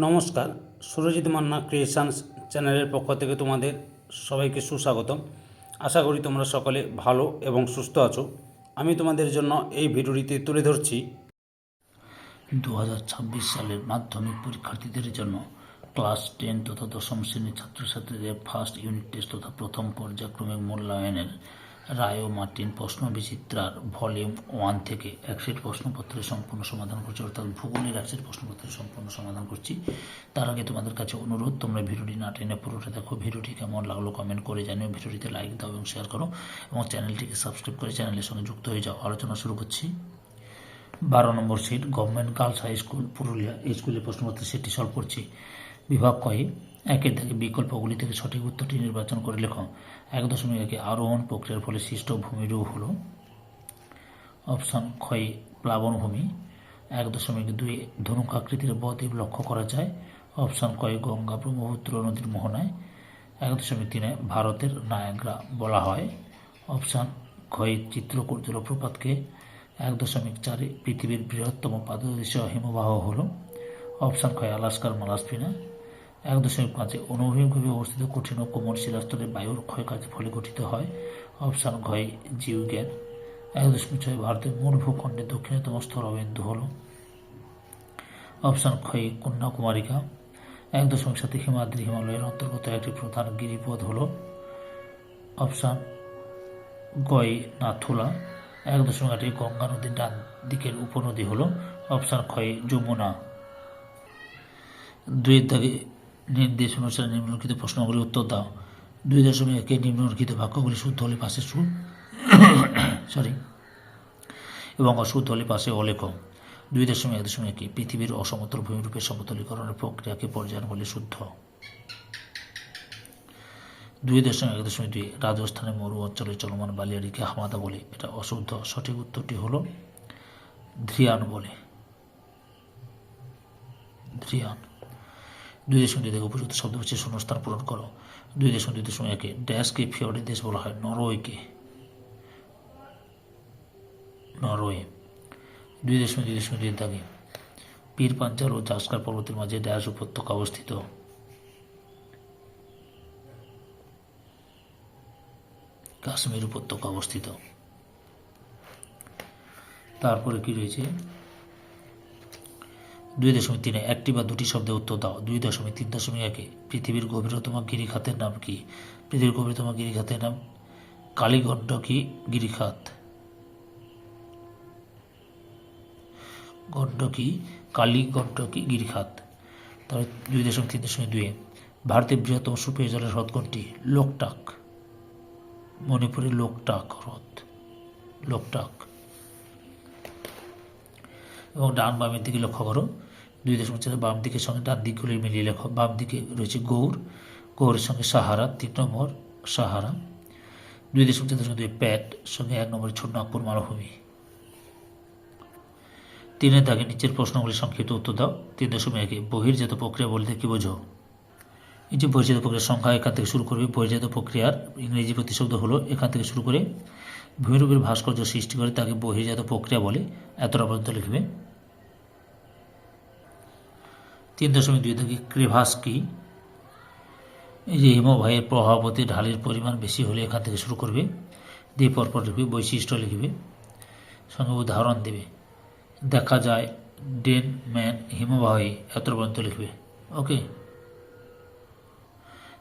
নমস্কার, সুরজিৎ মান্না ক্রিয়েশনস চ্যানেলের পক্ষ থেকে তোমাদের সবাইকে সুস্বাগতম। আশা করি তোমরা সকলে ভালো এবং সুস্থ আছো। আমি তোমাদের জন্য এই ভিডিওটিতে তুলে ধরছি। দু হাজার ছাব্বিশ সালের মাধ্যমিক পরীক্ষার্থীদের জন্য ক্লাস টেন তথা দশম শ্রেণির ছাত্রছাত্রীদের ফার্স্ট ইউনিট টেস্ট তথা প্রথম পর্যায়ক্রমিক মূল্যায়নের রায় ও মার্টিন প্রশ্ন বিচিত্রার ভলিউম ওয়ান থেকে একশেট প্রশ্নপত্রের সম্পূর্ণ সমাধান করছি, অর্থাৎ ভূগোলের একশেট প্রশ্নপত্রের সম্পূর্ণ সমাধান করছি। তার আগে তোমাদের কাছে অনুরোধ, তোমরা ভিডিওটি না টেনে পুরোটা দেখো, ভিডিওটি কেমন লাগল কমেন্ট করে জানিও, ভিডিওটিতে লাইক দাও এবং শেয়ার করো এবং চ্যানেলটিকে সাবস্ক্রাইব করে চ্যানেলের সঙ্গে যুক্ত হয়ে যাও। আলোচনা শুরু করছি। বারো নম্বর seat government girls high school Purulia, এই স্কুলের প্রশ্নপত্র সেটটি সলভ করছি। বিভাগ কয়ে একের থেকে বিকল্পগুলি থেকে সঠিক উত্তরটি নির্বাচন করে লেখো। এক দশমিক একে আরোহণ প্রক্রিয়ার ফলে সৃষ্ট ভূমিরূপ হল অপশান ক্ষয়ে প্লাবনভূমি এক দশমিক দুই ধনুক আকৃতির বদ্বীপ লক্ষ্য করা যায়। অপশান কয়ে গঙ্গা ব্রহ্মপুত্র নদীর মোহনায়। এক দশমিক তিনে ভারতের নায়াগ্রা বলা হয়। অপশান ক্ষয়ে চিত্রকূট জলপ্রপাতকে এক দশমিক চারে পৃথিবীর বৃহত্তম পাদদেশীয় হিমবাহ হল। অপশান ক্ষয় আলাস্কার মালাস্পিনা এক দশমিক পাঁচে অনুভূমিকভাবে অবস্থিত কঠিন ও কোমল শিলাস্তরে বায়ুর ক্ষয়কার্যের ফলে গঠিত হয় অপশান ঘয় জীবজ্ঞান এক দশমিক ছয় ভারতের মূল ভূখণ্ডের দক্ষিণতম স্থলবিন্দু হল। অপশান ক্ষয় কন্যাকুমারিকা। এক দশমিক সাথে হিমাদ্রি হিমালয়ের অন্তর্গত একটি প্রধান গিরিপথ হল। অপশান গয় নাথুলা। এক দশমিক আটে গঙ্গা নদীর ডান দিকের উপনদী হল। অপশান ক্ষয় যমুনা। দুইয়ের দাগে নির্দেশ অনুসারে নিম্নলিখিত প্রশ্নগুলি উত্তর দাও। দুই দশমিক একে নিম্নলিখিত বাক্যগুলি শুদ্ধ হলে পাশে সু সরি এবং অশুদ্ধ হলে পাশে অলেখ। দুই দশমিক এক দশমিক একে পৃথিবীর অসমতল ভূমিরূপে সমতলীকরণের প্রক্রিয়াকে পর্যায়ন বলে শুদ্ধ। দুই দশমিক এক দশমিক দুই, রাজস্থানের মরু অঞ্চলে চলমান বালিয়াড়িকে হামাদা বলে। এটা অশুদ্ধ। সঠিক উত্তরটি হল ধ্রিয়ান বলে। ধ্রিয়ান। দুই দুই থেকে উপযুক্ত শব্দ হচ্ছে শূন্যস্থান পূরণ করো। দুই দশমিক দুই দশমিক একে ড্যাশকে ফিওর্ডের দেশ বলা হয়, নরওয়েকে। নরওয়ে। দুই দশমিক দুই দশমিক দুই দাগে পীর পাঞ্চাল ও জাস্কার পর্বতের মাঝে ড্যাশ উপত্যকা অবস্থিত। কাশ্মীর উপত্যকা অবস্থিত। তারপরে কি রয়েছে? দুই দশমিক তিনে একটি বা দুটি শব্দে উত্তর দাও। দুই দশমিক তিন দশমিক একে পৃথিবীর গভীরতম গিরিখাতের নাম কি? পৃথিবীর গভীরতম গিরিখাতের নাম কালীগণ্ডকী গিরিখাত। গণ্ডকী কালীগণ্ডকী গিরিখাত। তাহলে দুই দশমিক তিন দশমিক দুয়ে ভারতের বৃহত্তম সুপেয় জলের হ্রদ কোনটি? লোকটাক। মণিপুরের লোকটাক হ্রদ। লোকটাক। এবং ডান বামের দিকে লক্ষ্য করো। দুই দশমিক চার বাম দিকের সঙ্গে ডান দিকগুলি মিলিয়ে লেখো। বাম দিকে রয়েছে গৌর গৌরের সঙ্গে সাহারা, তিন নম্বর সাহারা। দুই দশমিক চার দশমিক দুই প্যাট, সঙ্গে এক নম্বর ছোট নাগপুর মালভূমি। তিনের দাগে নিচের প্রশ্নগুলি সংক্ষিপ্ত উত্তর দাও। তিন দশমিক একে বহির্জাত প্রক্রিয়া বলতে কি বোঝো? এই যে বহির্জাত প্রক্রিয়ার সংখ্যা এখান থেকে শুরু করবে। বহির্জাত প্রক্রিয়ার ইংরেজি প্রতিশব্দ হলো এখান থেকে শুরু করে ভূমিরূপের ভাস্কর্য সৃষ্টি করে তাকে বহির্জাত প্রক্রিয়া বলে। এতটা পর্যন্ত লিখবে তিন দশমিক দুই থেকে ক্রেভাস কি এই যে হিমবাহের প্রভাবতী ঢালের পরিমাণ বেশি হলে এখান থেকে শুরু করবে। দিয়ে পরপর লিখবে, বৈশিষ্ট্য লিখবে, সঙ্গে উদাহরণ দেবে। দেখা যায়, ডেন ম্যান হিমবাহে এত পর্যন্ত লিখবে। ওকে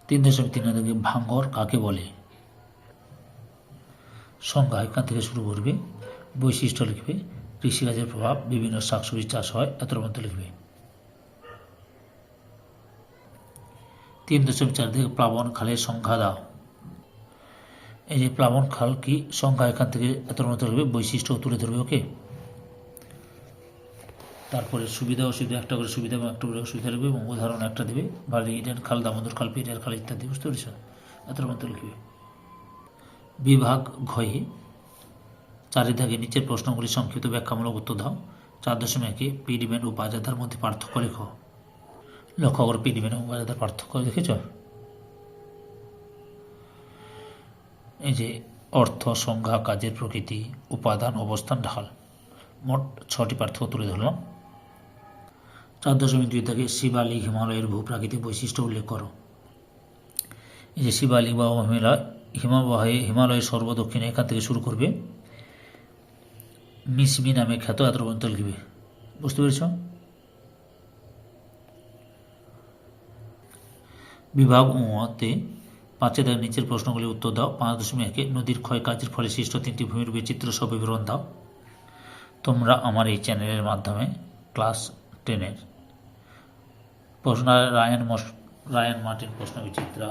তিন দশমিক তিন থেকে ভাঙ্গর কাকে বলে? সংজ্ঞা এখান থেকে শুরু করবে, বৈশিষ্ট্য লিখবে, কৃষিকাজের প্রভাব, বিভিন্ন শাকসবজি চাষ হয়, এত পর্যন্ত লিখবে। তিন দশমিক চার থেকে প্লাবন খালের সংখ্যা দাও। এই যে প্লাবন খাল কি সংখ্যা এখান থেকে এত মতো লিখবে বৈশিষ্ট্য তুলে ধরবে, ওকে? তারপরে সুবিধা অসুবিধা, একটা করে সুবিধা এবং একটা করে অসুবিধা লিখবে এবং উদাহরণ একটা দেবে। বাড়ি ইডেন খাল, দামোদর খাল, পেরিয়ার খাল ইত্যাদি, বুঝতে পেরেছ? এত মতো লিখবে। বিভাগ ঘয়ে চারিধাকে নিচের প্রশ্নগুলি সংক্ষিপ্ত ব্যাখ্যামূলক উত্তর দাও। চার দশমিক একে পিডিমেন্ট ও বাজাদার মধ্যে পার্থক্য লেখো। লক্ষ্য করো এবং বাজাদার পার্থক্য দেখেছ? এই যে অর্থ, সংজ্ঞা, কাজের প্রকৃতি, উপাদান, অবস্থান, ঢাল। মোট ছটি পার্থক্য তুলে ধরলাম। চার দশমিক দুই থেকে শিবালিক হিমালয়ের ভূপ্রাকৃতিক বৈশিষ্ট্য উল্লেখ করো। এই যে শিবালিক বা হিমালয়, হিমাবাহে হিমালয়ের সর্বদক্ষিণে এখান থেকে শুরু করবে। মিসমি নামে খ্যাত এত পর্যন্ত লিখবে বুঝতে পেরেছ? বিভাগ উতে পাঁচে তার নিচের প্রশ্নগুলি উত্তর দাও। পাঁচ দশমিক একে নদীর ক্ষয় কাজের ফলে সৃষ্ট তিনটি ভূমির বিচিত্র সব বিবরণ দাও। তোমরা আমার এই চ্যানেলের মাধ্যমে ক্লাস টেনের প্রশ্ন, রায়ন মস, রায়ন মার্টিন প্রশ্ন বিচিত্রা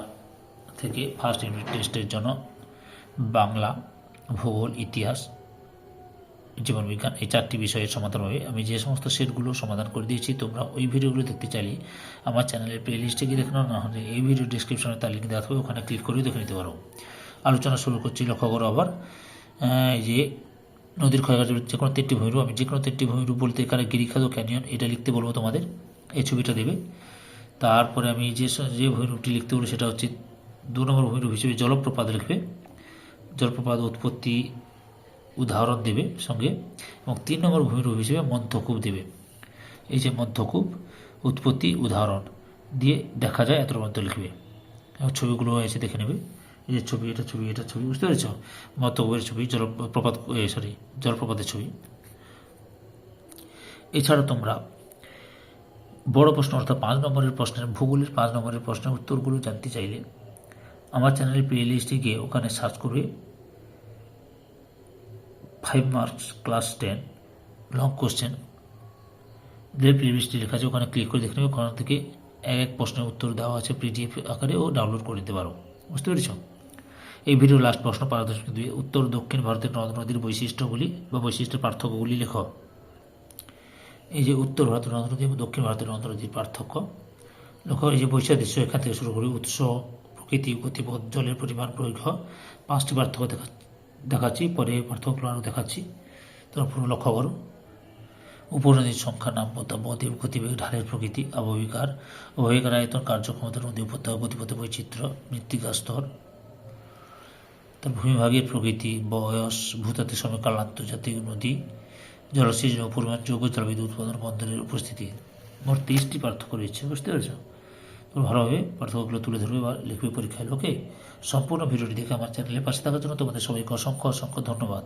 থেকে ফার্স্ট ইউনিট টেস্টের জন্য বাংলা, ভূগোল, ইতিহাস জীবনবিজ্ঞান এই চারটি বিষয়ের সমাধান হবে। আমি যে সমস্ত সেটগুলো সমাধান করে দিয়েছি, তোমরা ওই ভিডিওগুলো দেখতে চাইলে আমার চ্যানেলের প্লে লিস্টে গিয়ে দেখে নাও, না হলে এই ভিডিও ডিসক্রিপশনে তার লিঙ্ক দেওয়া থাকবে, ওখানে ক্লিক করেও দেখে নিতে পারো। আলোচনা শুরু করছি লক্ষ্য করো আবার যে নদীর ক্ষয়কার্য যে কোনো তিনটি ভূমিরূপ, আমি যে কোনো তিনটি ভূমিরূপ বলতে এখানে গিরিখাদ ক্যানিয়ন এটা লিখতে বলব তোমাদের, এই ছবিটা দেবে। তারপরে আমি যে যে ভূমিরূপটি লিখতে বলি, সেটা হচ্ছে দু নম্বর ভূমিরূপ হিসেবে জলপ্রপাত লিখবে। জলপ্রপাত উৎপত্তি উদাহরণ দেবে সঙ্গে, এবং তিন নম্বর ভূমিরূপ হিসেবে মধ্যকূপ দেবে। এই যে মধ্যকূপ উৎপত্তি, উদাহরণ দিয়ে দেখা যায় এত মধ্যে লিখবে। ছবিগুলো এসে দেখে নেবে। এই যে ছবি, এটা ছবি এটা ছবি, বুঝতে পেরেছ? মধ্যকূপের ছবি, জলপ্রপাত সরি, জলপ্রপাতের ছবি। এছাড়া তোমরা বড় প্রশ্ন অর্থাৎ পাঁচ নম্বরের প্রশ্নের, ভূগোলের পাঁচ নম্বরের প্রশ্নের উত্তরগুলো জানতে চাইলে আমার চ্যানেলের প্লে লিস্টে গিয়ে ওখানে সার্চ করবে। Five marks class ten long question যে প্লে লিস্টে লেখা আছে, ওখানে ক্লিক করে দেখে নেবে, ওখান থেকে এক এক প্রশ্নের উত্তর দেওয়া আছে পিডিএফ আকারে, ও ডাউনলোড করে নিতে পারো। বুঝতে পেরেছ? এই ভিডিও লাস্ট প্রশ্ন দশমিক দুই, উত্তর দক্ষিণ ভারতের নদ নদীর বৈশিষ্ট্যগুলি বা বৈশিষ্ট্যের পার্থক্যগুলি লেখ। এই যে উত্তর ভারতের নদ নদী এবং দক্ষিণ ভারতের নদ নদীর পার্থক্য লক্ষ্য এই যে বৈশাদৃশ্য এখান থেকে শুরু করি উৎস, প্রকৃতি গতিপথ জলের পরিমাণ, প্রয়োগ, পাঁচটি পার্থক্য দেখা দেখাচ্ছি, পরে পার্থক্য আরও দেখাচ্ছি। তোমরা পুরো লক্ষ্য করো। উপনদীর সংখ্যা নামতা বদ্বীপ গতিবেগ, ঢালের প্রকৃতি, আবহিকার। অবহিকার আয়তন কার্যক্ষমতা নদী উপত্যকা গতিপথ বৈচিত্র্য, মৃত্তিকা স্তর। তার ভূমিভাগের প্রকৃতি, বয়স ভূতাতের সময় কাল আন্তর্জাতিক নদী জলসেচন ও পরিমাণ যোগ্য জলবিদ্যুৎ উৎপাদন বন্দরের উপস্থিতি। মোট তেইশটি পার্থক্য রয়েছে, বুঝতে পেরেছ? তোমরা ভালোভাবে পার্থক্যগুলো তুলে ধরবে বা লিখবে পরীক্ষায় লোকে সম্পূর্ণ ভিডিওটি দেখে আমার চ্যানেলে পাশে থাকার জন্য তোমাদের সবাইকে অসংখ্য অসংখ্য ধন্যবাদ